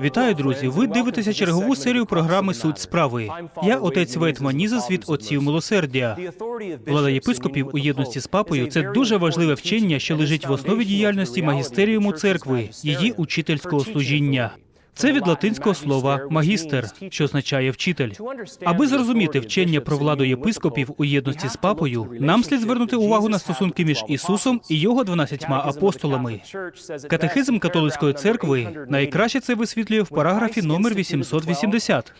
Вітаю, друзі! Ви дивитеся чергову серію програми Суть справи. Я отець Вейт Манізес від отців милосердя. Влада єпископів у єдності з папою це дуже важливе вчення, що лежить в основі діяльності магістеріуму церкви, її учительського служіння. Це від латинського слова магістер, що означає вчитель. Аби зрозуміти вчення про владу єпископів у єдності з папою, нам слід звернути увагу на стосунки між Ісусом і його дванадцятьма апостолами. Катехизм католицької церкви найкраще це висвітлює в параграфі номер 880.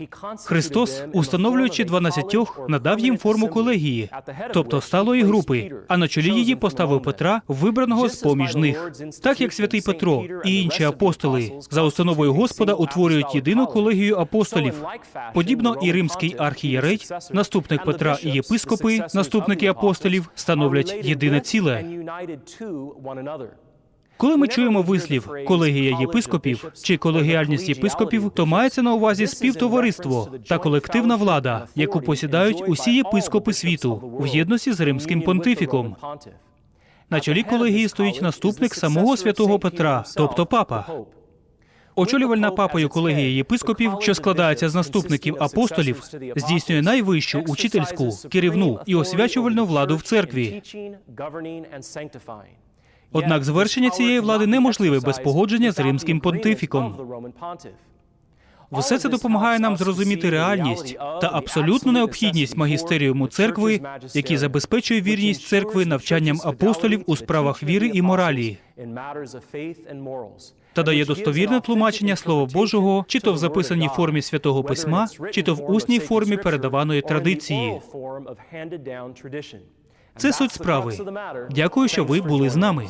Христос, установлюючи дванадцятьох, надав їм форму колегії, тобто сталої групи, а на чолі її поставив Петра, вибраного з поміж них. Так як святий Петро і інші апостоли за установою Господа утворюють єдину колегію апостолів. Подібно і римський архієрей, наступник Петра і єпископи, наступники апостолів, становлять єдине ціле. Коли ми чуємо вислів колегія єпископів чи колегіальність єпископів, то мається на увазі співтовариство та колективна влада, яку посідають усі єпископи світу в єдності з римським понтифіком. На чолі колегії стоїть наступник самого святого Петра, тобто папа. Очолювальна папою колегія єпископів, що складається з наступників апостолів, здійснює найвищу учительську, керівну і освячувальну владу в церкві. Однак звершення цієї влади неможливе без погодження з римським понтифіком. Все це допомагає нам зрозуміти реальність та абсолютну необхідність магістеріуму церкви, який забезпечує вірність церкви навчанням апостолів у справах віри і моралі, та дає достовірне тлумачення Слова Божого, чи то в записаній формі святого письма, чи то в усній формі передаваної традиції. Це суть справи. Дякую, що ви були з нами.